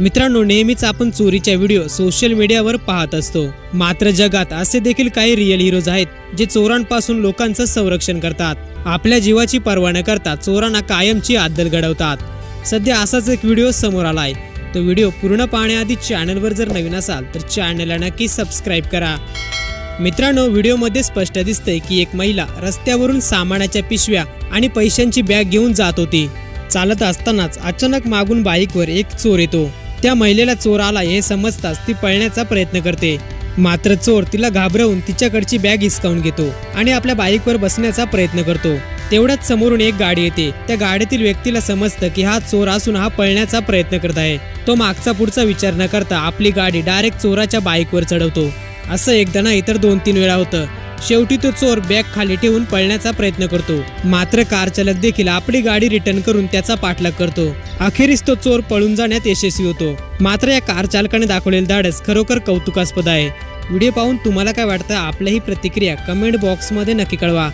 मित्रांनो नेहमीच आपण चोरीच्या व्हिडिओ सोशल मीडियावर पाहत असतो. मात्र जगात असे देखील काही रिअल हिरोज आहेत जे चोरांपासून लोकांचं संरक्षण करतात. आपल्या जीवाची पर्वा न करता चोरांना कायमची आदल घडवतात. सध्या असाच एक व्हिडिओ समोर आलाय. तो व्हिडिओ पूर्ण पाहण्याआधी चॅनलवर जर नवीन असाल तर चॅनलला नक्की सबस्क्राईब करा. मित्रांनो व्हिडिओमध्ये स्पष्ट दिसतंय की एक महिला रस्त्यावरून सामानाच्या पिशव्या आणि पैशांची बॅग घेऊन जात होती. चालत असतानाच अचानक मागून बाईकवर एक चोर येतो. त्या महिलेला चोर आला हे समजताच ती पळण्याचा प्रयत्न करते. मात्र चोर तिला घाबरवून तिच्याकडची बॅग हिसकावून घेतो आणि आपल्या बाईकवर बसण्याचा प्रयत्न करतो. तेवढ्याच समोरून एक गाडी येते. त्या गाडीतील व्यक्तीला समजतं की हा चोर असून हा पळण्याचा प्रयत्न करत आहे. तो मागचा पुढचा विचार न करता आपली गाडी डायरेक्ट चोराच्या बाईकवर चढवतो. असं एकदा ना इतर दोन तीन वेळा होतं. शेवटी तो चोर बॅग खाली ठेवून पळण्याचा प्रयत्न करतो. मात्र कार चालक देखील आपली गाडी रिटर्न करून त्याचा पाठलाग करतो. अखेरीस तो चोर पळून जाण्यात यशस्वी होतो. मात्र या कार चालकाने दाखवलेलं धाडस खरोखर कौतुकास्पद आहे. व्हिडिओ पाहून तुम्हाला काय वाटतं? आपल्याही प्रतिक्रिया कमेंट बॉक्समध्ये नक्की कळवा.